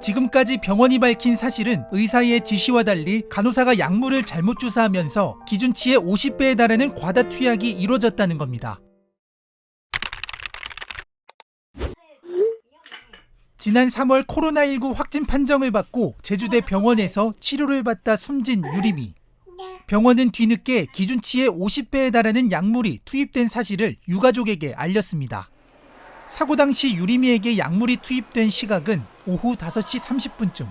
지금까지 병원이 밝힌 사실은 의사의 지시와 달리 간호사가 약물을 잘못 주사하면서 기준치의 50배에 달하는 과다 투약이 이루어졌다는 겁니다. 지난 3월 코로나19 확진 판정을 받고 제주대 병원에서 치료를 받다 숨진 유림이 병원은 뒤늦게 기준치의 50배에 달하는 약물이 투입된 사실을 유가족에게 알렸습니다. 사고 당시 유림이에게 약물이 투입된 시각은 오후 5시 30분쯤.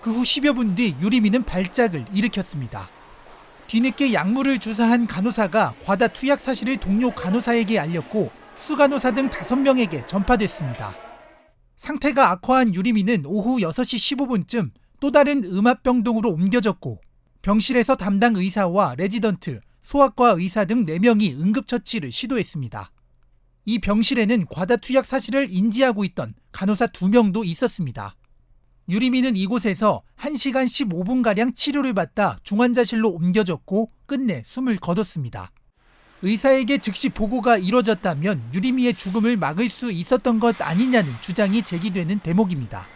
그 후 10여 분 뒤 유림이는 발작을 일으켰습니다. 뒤늦게 약물을 주사한 간호사가 과다 투약 사실을 동료 간호사에게 알렸고 수간호사 등 5명에게 전파됐습니다. 상태가 악화한 유림이는 오후 6시 15분쯤 또 다른 음압병동으로 옮겨졌고 병실에서 담당 의사와 레지던트, 소아과 의사 등 4명이 응급처치를 시도했습니다. 이 병실에는 과다 투약 사실을 인지하고 있던 간호사 2명도 있었습니다. 유리미는 이곳에서 1시간 15분가량 치료를 받다 중환자실로 옮겨졌고 끝내 숨을 거뒀습니다. 의사에게 즉시 보고가 이뤄졌다면 유리미의 죽음을 막을 수 있었던 것 아니냐는 주장이 제기되는 대목입니다.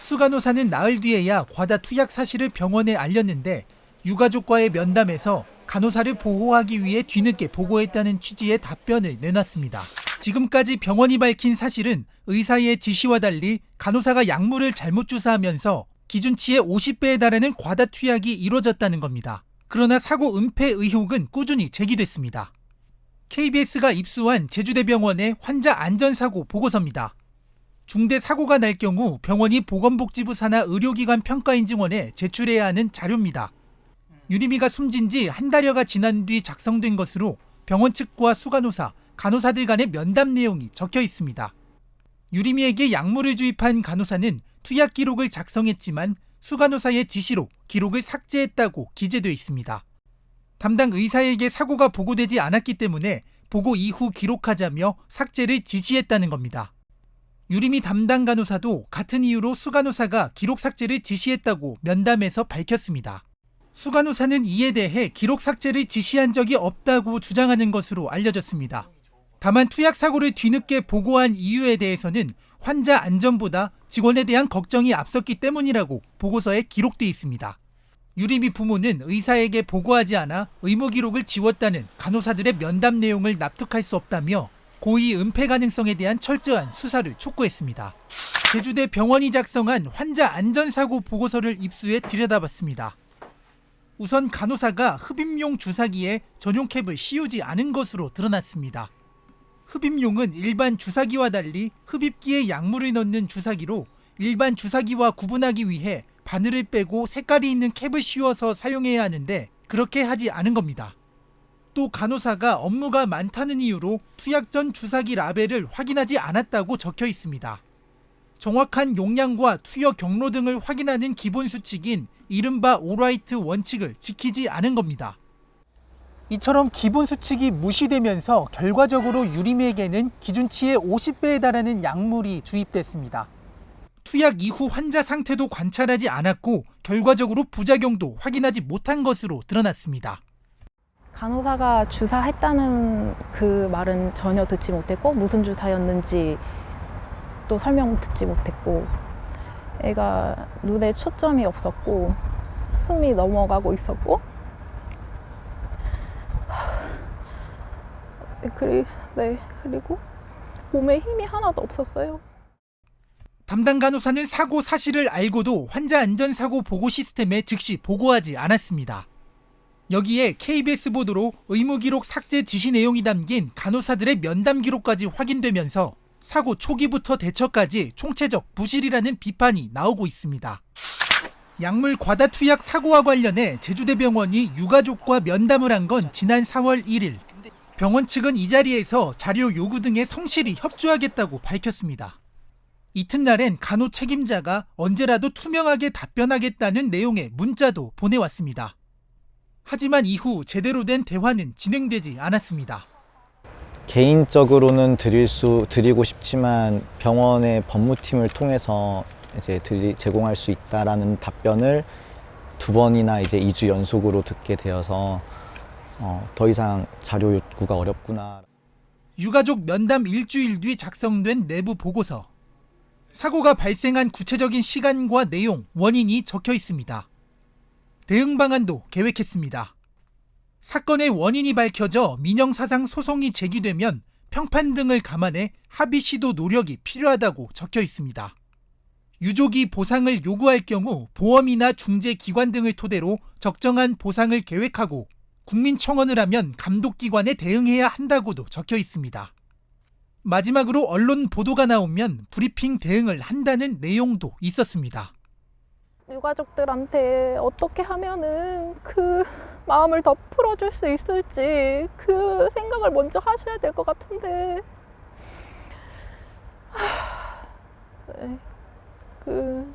수간호사는 나흘 뒤에야 과다 투약 사실을 병원에 알렸는데 유가족과의 면담에서 간호사를 보호하기 위해 뒤늦게 보고했다는 취지의 답변을 내놨습니다. 지금까지 병원이 밝힌 사실은 의사의 지시와 달리 간호사가 약물을 잘못 주사하면서 기준치의 50배에 달하는 과다 투약이 이루어졌다는 겁니다. 그러나 사고 은폐 의혹은 꾸준히 제기됐습니다. KBS가 입수한 제주대병원의 환자 안전사고 보고서입니다. 중대 사고가 날 경우 병원이 보건복지부 산하 의료기관 평가인증원에 제출해야 하는 자료입니다. 유리미가 숨진 지 한 달여가 지난 뒤 작성된 것으로 병원 측과 수간호사, 간호사들 간의 면담 내용이 적혀 있습니다. 유리미에게 약물을 주입한 간호사는 투약 기록을 작성했지만 수간호사의 지시로 기록을 삭제했다고 기재되어 있습니다. 담당 의사에게 사고가 보고되지 않았기 때문에 보고 이후 기록하자며 삭제를 지시했다는 겁니다. 유리미 담당 간호사도 같은 이유로 수간호사가 기록 삭제를 지시했다고 면담에서 밝혔습니다. 수간호사는 이에 대해 기록 삭제를 지시한 적이 없다고 주장하는 것으로 알려졌습니다. 다만 투약 사고를 뒤늦게 보고한 이유에 대해서는 환자 안전보다 직원에 대한 걱정이 앞섰기 때문이라고 보고서에 기록돼 있습니다. 유리미 부모는 의사에게 보고하지 않아 의무 기록을 지웠다는 간호사들의 면담 내용을 납득할 수 없다며 고의 은폐 가능성에 대한 철저한 수사를 촉구했습니다. 제주대 병원이 작성한 환자 안전사고 보고서를 입수해 들여다봤습니다. 우선 간호사가 흡입용 주사기에 전용 캡을 씌우지 않은 것으로 드러났습니다. 흡입용은 일반 주사기와 달리 흡입기에 약물을 넣는 주사기로 일반 주사기와 구분하기 위해 바늘을 빼고 색깔이 있는 캡을 씌워서 사용해야 하는데 그렇게 하지 않은 겁니다. 또 간호사가 업무가 많다는 이유로 투약 전 주사기 라벨을 확인하지 않았다고 적혀 있습니다. 정확한 용량과 투여 경로 등을 확인하는 기본 수칙인 이른바 오라이트 원칙을 지키지 않은 겁니다. 이처럼 기본 수칙이 무시되면서 결과적으로 유리미에게는 기준치의 50배에 달하는 약물이 주입됐습니다. 투약 이후 환자 상태도 관찰하지 않았고 결과적으로 부작용도 확인하지 못한 것으로 드러났습니다. 간호사가 주사했다는 그 말은 전혀 듣지 못했고 무슨 주사였는지 또 설명 듣지 못했고 애가 눈에 초점이 없었고 숨이 넘어가고 있었고 네, 그리, 네, 그리고 몸에 힘이 하나도 없었어요. 담당 간호사는 사고 사실을 알고도 환자 안전사고 보고 시스템에 즉시 보고하지 않았습니다. 여기에 KBS 보도로 의무 기록 삭제 지시 내용이 담긴 간호사들의 면담 기록까지 확인되면서 사고 초기부터 대처까지 총체적 부실이라는 비판이 나오고 있습니다. 약물 과다 투약 사고와 관련해 제주대병원이 유가족과 면담을 한 건 지난 4월 1일. 병원 측은 이 자리에서 자료 요구 등에 성실히 협조하겠다고 밝혔습니다. 이튿날엔 간호 책임자가 언제라도 투명하게 답변하겠다는 내용의 문자도 보내왔습니다. 하지만 이후 제대로 된 대화는 진행되지 않았습니다. 개인적으로는 드릴 수 드리고 싶지만 병원의 법무팀을 통해서 이제 드리, 제공할 수 있다라는 답변을 두 번이나 이제 2주 연속으로 듣게 되어서 어, 더 이상 자료 요구가 어렵구나. 유가족 면담 일주일 뒤 작성된 내부 보고서. 사고가 발생한 구체적인 시간과 내용, 원인이 적혀 있습니다. 대응 방안도 계획했습니다. 사건의 원인이 밝혀져 민영사상 소송이 제기되면 평판 등을 감안해 합의 시도 노력이 필요하다고 적혀 있습니다. 유족이 보상을 요구할 경우 보험이나 중재기관 등을 토대로 적정한 보상을 계획하고 국민청원을 하면 감독기관에 대응해야 한다고도 적혀 있습니다. 마지막으로 언론 보도가 나오면 브리핑 대응을 한다는 내용도 있었습니다. 유가족들한테 어떻게 하면은 그 마음을 더 풀어줄 수 있을지 그 생각을 먼저 하셔야 될 것 같은데 하, 네, 그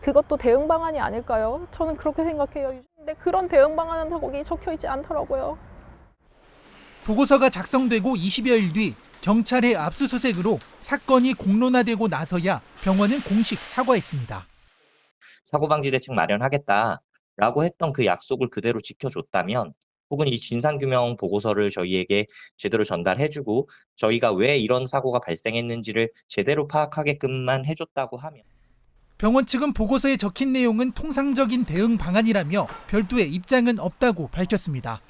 그것도 대응 방안이 아닐까요? 저는 그렇게 생각해요. 근데 그런 대응 방안은 거기 적혀 있지 않더라고요. 보고서가 작성되고 20여일 뒤 경찰의 압수수색으로 사건이 공론화되고 나서야 병원은 공식 사과했습니다. 사고방지 대책 마련하겠다 라고 했던 그 약속을 그대로 지켜줬다면 혹은 이 진상규명 보고서를 저희에게 제대로 전달해주고 저희가 왜 이런 사고가 발생했는지를 제대로 파악하게끔만 해줬다고 하면 병원 측은 보고서에 적힌 내용은 통상적인 대응 방안이라며 별도의 입장은 없다고 밝혔습니다.